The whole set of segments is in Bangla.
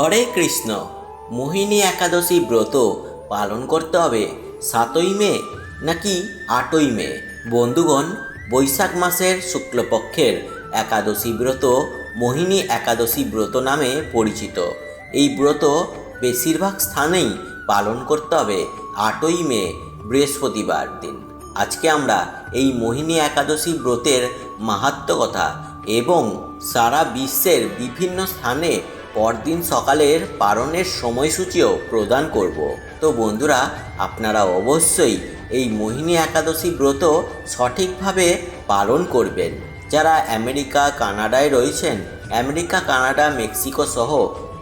হরে কৃষ্ণ। মোহিনী একাদশী ব্রত পালন করতে হবে। সাতই মে নাকি আটই মে? বন্ধুগণ, বৈশাখ মাসের শুক্লপক্ষের একাদশী ব্রত মোহিনী একাদশী ব্রত নামে পরিচিত। এই ব্রত বেশিরভাগ স্থানেই পালন করতে হবে আটই মে, বৃহস্পতিবার দিন। আজকে আমরা এই মোহিনী একাদশী ব্রতের মাহাত্ম্য কথা এবং সারা বিশ্বের বিভিন্ন স্থানে পরদিন সকালের পালনের সময়সূচিও প্রদান করব। তো বন্ধুরা, আপনারা অবশ্যই এই মোহিনী একাদশী ব্রত সঠিকভাবে পালন করবেন। যারা আমেরিকা, কানাডায় রয়েছেন, আমেরিকা, কানাডা, মেক্সিকো সহ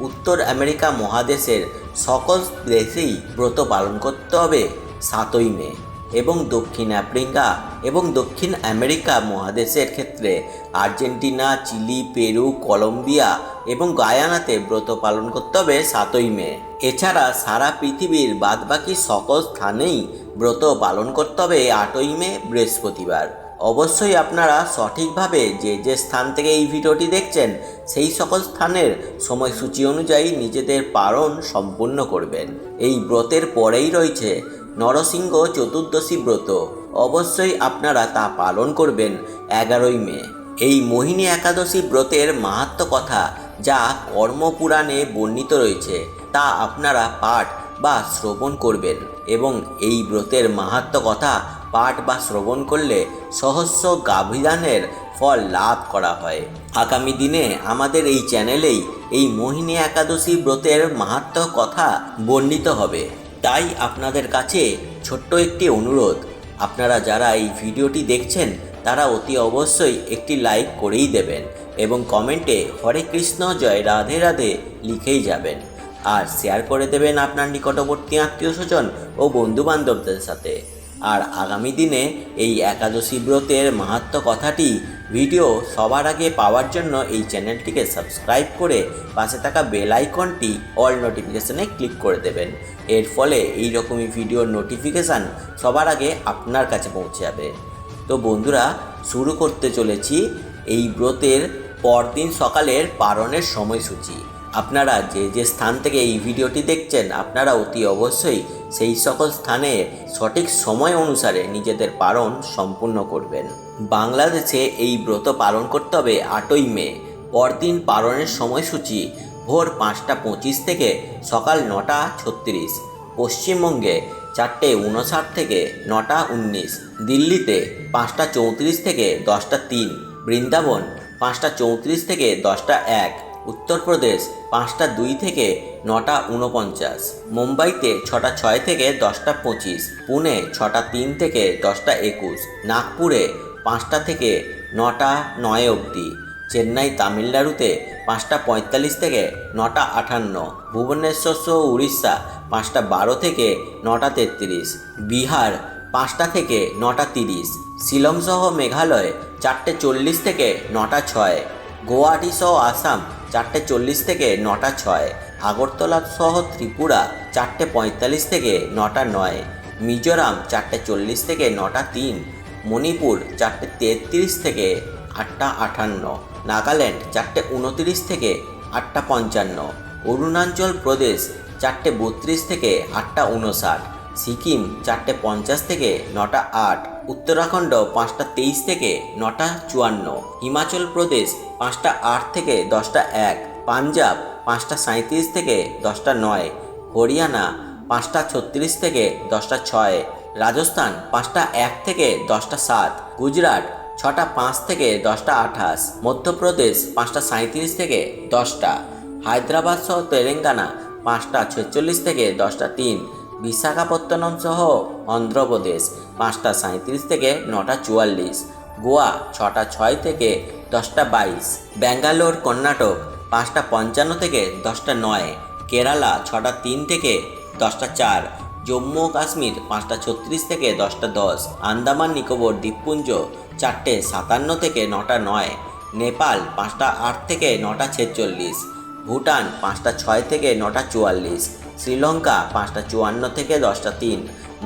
উত্তর আমেরিকা মহাদেশের সকল দেশেই ব্রত পালন করতে হবে সাতই মে। এবং দক্ষিণ আফ্রিকা এবং দক্ষিণ আমেরিকা মহাদেশের ক্ষেত্রে আর্জেন্টিনা, চিলি, পেরু, কলম্বিয়া এবং গায়ানাতে ব্রত পালন করতে হবে সাতই মে। এছাড়া সারা পৃথিবীর বাদবাকি সকল স্থানেই ব্রত পালন করতে হবে আটই মে, বৃহস্পতিবার। অবশ্যই আপনারা সঠিকভাবে যে যে স্থান থেকে এই ভিডিওটি দেখছেন, সেই সকল স্থানের সময়সূচি অনুযায়ী নিজেদের পালন সম্পূর্ণ করবেন। এই ব্রতের পরেই রয়েছে নরসিংহ চতুর্দশী ব্রত। অবশ্যই আপনারা তা পালন করবেন এগারোই মে। এই মোহিনী একাদশী ব্রতের মাহাত্ম কথা যা কর্মপুরাণে বর্ণিত রয়েছে, তা আপনারা পাঠ বা শ্রবণ করবেন এবং এই ব্রতের মাহাত্ম কথা পাঠ বা শ্রবণ করলে সহস্র গাভিদানের ফল লাভ করা হয়। আগামী দিনে আমাদের এই চ্যানেলেই এই মোহিনী একাদশী ব্রতের মাহাত্ম কথা বর্ণিত হবে। তাই আপনাদের কাছে ছোট্ট একটি অনুরোধ। আপনারা যারা এই ভিডিওটি দেখছেন, তারা অতি অবশ্যই একটি লাইক করেই দেবেন এবং কমেন্টে হরে কৃষ্ণ, জয় রাধে রাধে লিখেই যাবেন। আর শেয়ার করে দেবেন আপনার নিকটবর্তী আত্মীয় স্বজন ও বন্ধু বান্ধবদের সাথে। আর আগামী দিনে এই একাদশী ব্রতের মাহাত্ম কথাটি ভিডিও সবার আগে পাওয়ার জন্য এই চ্যানেলটিকে সাবস্ক্রাইব করে পাশে থাকা বেল আইকনটি অল নোটিফিকেশনে ক্লিক করে দেবেন। এর ফলে এই রকমই ভিডিওর নোটিফিকেশান সবার আগে আপনার কাছে পৌঁছে যাবে। তো বন্ধুরা, শুরু করতে চলেছি এই ব্রতের পরদিন সকালের পারণের সময়সূচি। আপনারা যে যে স্থান থেকে এই ভিডিওটি দেখছেন, আপনারা অতি অবশ্যই সেই সকল স্থানে সঠিক সময় অনুসারে নিজেদের পারণ সম্পূর্ণ করবেন। বাংলাদেশে এই ব্রত পালন করতে হবে আটই মে। পরদিন পালনের সময়সূচি ভোর পাঁচটা পঁচিশ থেকে সকাল নটা ছত্রিশ। পশ্চিমবঙ্গে চারটে উনষাট থেকে নটা উনিশ। দিল্লিতে পাঁচটা চৌত্রিশ থেকে দশটা তিন। বৃন্দাবন পাঁচটা চৌত্রিশ থেকে দশটা এক। উত্তরপ্রদেশ পাঁচটা দুই থেকে নটা উনপঞ্চাশ মুম্বাইতে ছটা ছয় থেকে দশটা পঁচিশ। পুনে ছটা তিন থেকে দশটা একুশ। নাগপুরে পাঁচটা থেকে নটা, নয় অবধি। চেন্নাই, তামিলনাড়ুতে পাঁচটা পঁয়তাল্লিশ থেকে নটা আটান্ন ভুবনেশ্বর সহ উড়িষ্যা পাঁচটা বারো থেকে নটা তেত্রিশ। বিহার পাঁচটা থেকে নটা তিরিশ। শিলং সহ মেঘালয় চারটে চল্লিশ থেকে নটা ছয়। গুয়াহাটি সহ আসাম চারটে চল্লিশ থেকে নটা ছয়। আগরতলা সহ ত্রিপুরা চারটে পঁয়তাল্লিশ থেকে নটা নয়। মিজোরাম চারটে চল্লিশ থেকে নটা তিন। মণিপুর চারটে তেত্রিশ থেকে আটটা আটান্ন নাগাল্যান্ড চারটে উনত্রিশ থেকে আটটা পঞ্চান্ন, অরুণাচল প্রদেশ চারটে বত্রিশ থেকে আটটা উনষাট, সিকিম চারটে পঞ্চাশ থেকে নটা আট, উত্তরাখণ্ড পাঁচটা তেইশ থেকে নটা চুয়ান্ন, হিমাচল প্রদেশ পাঁচটা আট থেকে দশটা এক, পাঞ্জাব পাঁচটা সাঁত্রিশ থেকে দশটা নয়, হরিয়ানা পাঁচটা ছত্রিশ থেকে দশটা ছয় রাজস্থান পাঁচটা এক থেকে দশটা সাত, গুজরাট ছটা পাঁচ থেকে দশটা আঠাশ, মধ্যপ্রদেশ পাঁচটা সাঁত্রিশ থেকে দশটা, হায়দ্রাবাদ সহ তেলেঙ্গানা পাঁচটা ছেচল্লিশ থেকে দশটা তিন, বিশাখাপত্তনম সহ অন্ধ্রপ্রদেশ পাঁচটা সাঁত্রিশ থেকে নটা চুয়াল্লিশ, গোয়া ছটা ছয় থেকে দশটা বাইশ, ব্যাঙ্গালোর, কর্ণাটক পাঁচটা পঞ্চান্ন থেকে দশটা নয়, কেরালা ছটা তিন থেকে দশটা চার জম্মু ও কাশ্মীর পাঁচটা ছত্রিশ থেকে দশটা দশ, আন্দামান, নিকোবর, দ্বীপপুঞ্জ চারটে সাতান্ন থেকে নটা নয়, নেপাল পাঁচটা আট থেকে নটা ছেচল্লিশ, ভুটান পাঁচটা ছয় থেকে নটা চুয়াল্লিশ, শ্রীলঙ্কা পাঁচটা চুয়ান্ন থেকে দশটা তিন,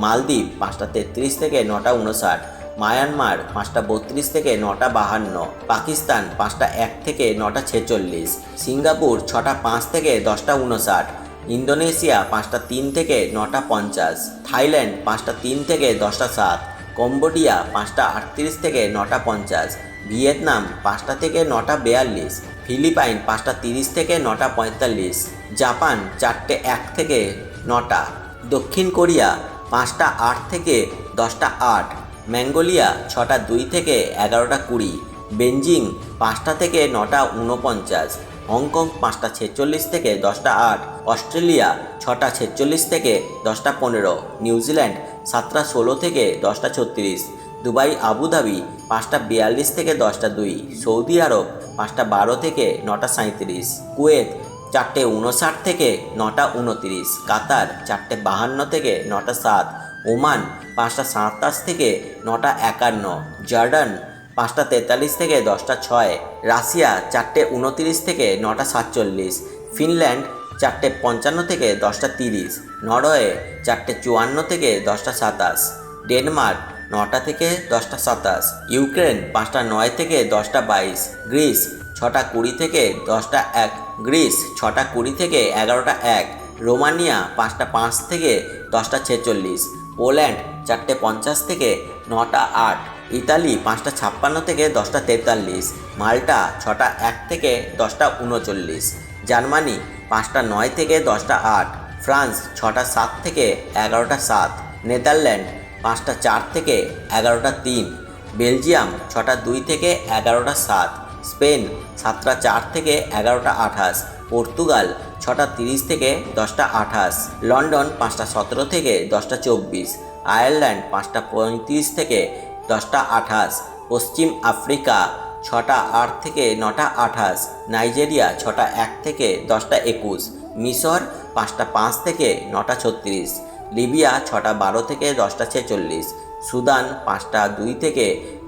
মালদ্বীপ পাঁচটা তেত্রিশ থেকে নটা উনষাট, মায়ানমার পাঁচটা বত্রিশ থেকে নটা বাহান্ন, পাকিস্তান পাঁচটা এক থেকে নটা ছেচল্লিশ, সিঙ্গাপুর ছটা পাঁচ থেকে দশটা উনষাট ইন্দোনেশিয়া পাঁচটা তিন থেকে নটা পঞ্চাশ, থাইল্যান্ড পাঁচটা তিন থেকে দশটা সাত, কম্বোডিয়া পাঁচটা আটত্রিশ থেকে নটা পঞ্চাশ, ভিয়েতনাম পাঁচটা থেকে নটা বেয়াল্লিশ, ফিলিপাইন পাঁচটা তিরিশ থেকে নটা পঁয়তাল্লিশ, জাপান চারটে এক থেকে নটা, দক্ষিণ কোরিয়া পাঁচটা আট থেকে দশটা আট, ম্যাঙ্গোলিয়া ছটা দুই থেকে এগারোটা কুড়ি বেঞ্জিং পাঁচটা থেকে নটা উনপঞ্চাশ হংকং পাঁচটা ছেচল্লিশ থেকে দশটা আট অস্ট্রেলিয়া ছটা ছেচল্লিশ থেকে দশটা পনেরো নিউজিল্যান্ড সাতটা ষোলো থেকে দশটা ছত্রিশ, দুবাই আবুধাবি পাঁচটা বিয়াল্লিশ থেকে দশটা দুই, সৌদি আরব পাঁচটা বারো থেকে নটা সাঁত্রিশ কুয়েত চারটে উনষাট থেকে নটা উনতিরিশ, কাতার চারটে বাহান্ন থেকে নটা সাত, ওমান পাঁচটা সাতাশ থেকে নটা একান্ন, জর্ডান পাঁচটা তেতাল্লিশ থেকে দশটা ছয়, রাশিয়া চারটে উনতিরিশ থেকে নটা সাতচল্লিশ, ফিনল্যান্ড চারটে পঞ্চান্ন থেকে দশটা তিরিশ, নরওয়ে চারটে চুয়ান্ন থেকে দশটা সাতাশ, ডেনমার্ক নটা থেকে দশটা সাতাশ, ইউক্রেন পাঁচটা নয় থেকে দশটা বাইশ, গ্রিস ছটা কুড়ি থেকে দশটা এক, গ্রিস ছটা কুড়ি থেকে এগারোটা এক, রোমানিয়া পাঁচটা পাঁচ থেকে দশটা ছেচল্লিশ, পোল্যান্ড চারটে পঞ্চাশ থেকে নটা আট, ইতালি পাঁচটা ছাপ্পান্ন থেকে দশটা তেতাল্লিশ, মাল্টা ছটা এক থেকে দশটা উনচল্লিশ, জার্মানি পাঁচটা নয় থেকে দশটা আট, ফ্রান্স ছটা সাত থেকে এগারোটা সাত, নেদারল্যান্ড পাঁচটা চার থেকে এগারোটা তিন, বেলজিয়াম ছটা দুই থেকে এগারোটা সাত, স্পেন সাতটা চার থেকে এগারোটা আঠাশ, পর্তুগাল ছটা তিরিশ থেকে দশটা আঠাশ, লন্ডন পাঁচটা সতেরো থেকে দশটা চব্বিশ, আয়ারল্যান্ড পাঁচটা পঁয়ত্রিশ থেকে দশটা আঠাশ, পশ্চিম আফ্রিকা ছটা আট থেকে নটা আঠাশ, নাইজেরিয়া ছটা এক থেকে দশটা একুশ, মিশর পাঁচটা পাঁচ থেকে নটা ছত্রিশ, লিবিয়া ছটা বারো থেকে দশটা ছেচল্লিশ, সুদান পাঁচটা দুই থেকে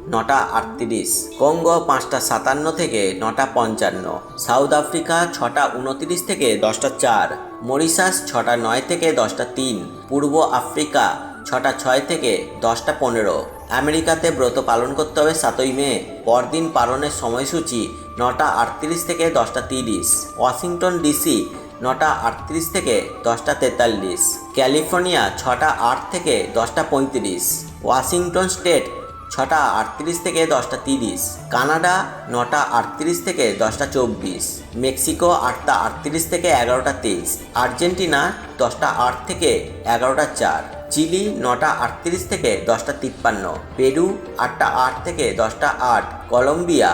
নটা আটত্রিশ, কঙ্গো পাঁচটা সাতান্ন থেকে নটা পঞ্চান্ন, সাউথ আফ্রিকা ছটা উনত্রিশ থেকে দশটা চার, মরিশাস ছটা নয় থেকে দশটা তিন, পূর্ব আফ্রিকা ছটা ছয় থেকে দশটা পনেরো আমেরিকাতে ব্রত পালন করতে হবে সাতই মে, পরদিন পালনের সময়সূচি নটা আটত্রিশ থেকে দশটা তিরিশ। ওয়াশিংটন ডিসি, নটা আটত্রিশ থেকে দশটা তেতাল্লিশ। ক্যালিফোর্নিয়া, ছটা আট থেকে দশটা পঁয়ত্রিশ। ওয়াশিংটন স্টেট, ছটা আটত্রিশ থেকে দশটা তিরিশ। কানাডা, নটা আটত্রিশ থেকে দশটা চব্বিশ। মেক্সিকো, আটটা আটত্রিশ থেকে এগারোটা তেইশ। আর্জেন্টিনা, দশটা আট থেকে এগারোটা চার। চিলি নটা আটত্রিশ থেকে দশটা তিপ্পান্ন, পেরু আটটা আট থেকে দশটা আট, কলম্বিয়া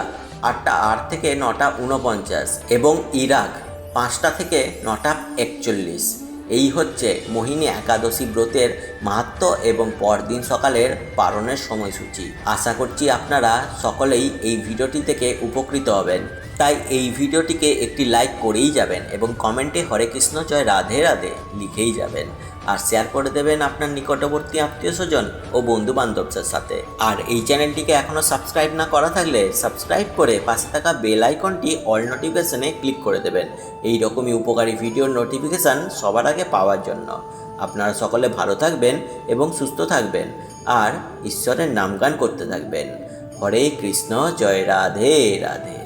আটটা আট থেকে নটা উনপঞ্চাশ এবং ইরাক পাঁচটা থেকে নটা একচল্লিশ। এই হচ্ছে মোহিনী একাদশী ব্রতের মাহাত্ম এবং পরদিন সকালের পালনের সময়সূচি। আশা করছি আপনারা সকলেই এই ভিডিওটি থেকে উপকৃত হবেন। তাই এই ভিডিওটিকে একটি লাইক করেই যাবেন এবং কমেন্টে হরে কৃষ্ণ, জয় রাধে রাধে লিখেই যাবেন। আর শেয়ার করে দেবেন আপনার নিকটবর্তী আত্মীয় স্বজন ও বন্ধু বান্ধবদের সাথে। আর এই চ্যানেলটিকে এখনও সাবস্ক্রাইব না করা থাকলে সাবস্ক্রাইব করে পাশে থাকা বেল আইকনটি অল নোটিফিকেশনে ক্লিক করে দেবেন। এই রকমই উপকারী ভিডিওর নোটিফিকেশান সবার আগে পাওয়ার জন্য। আপনারা সকলে ভালো থাকবেন এবং সুস্থ থাকবেন। আর ঈশ্বরের নামগান করতে থাকবেন। হরে কৃষ্ণ, জয় রাধে রাধে।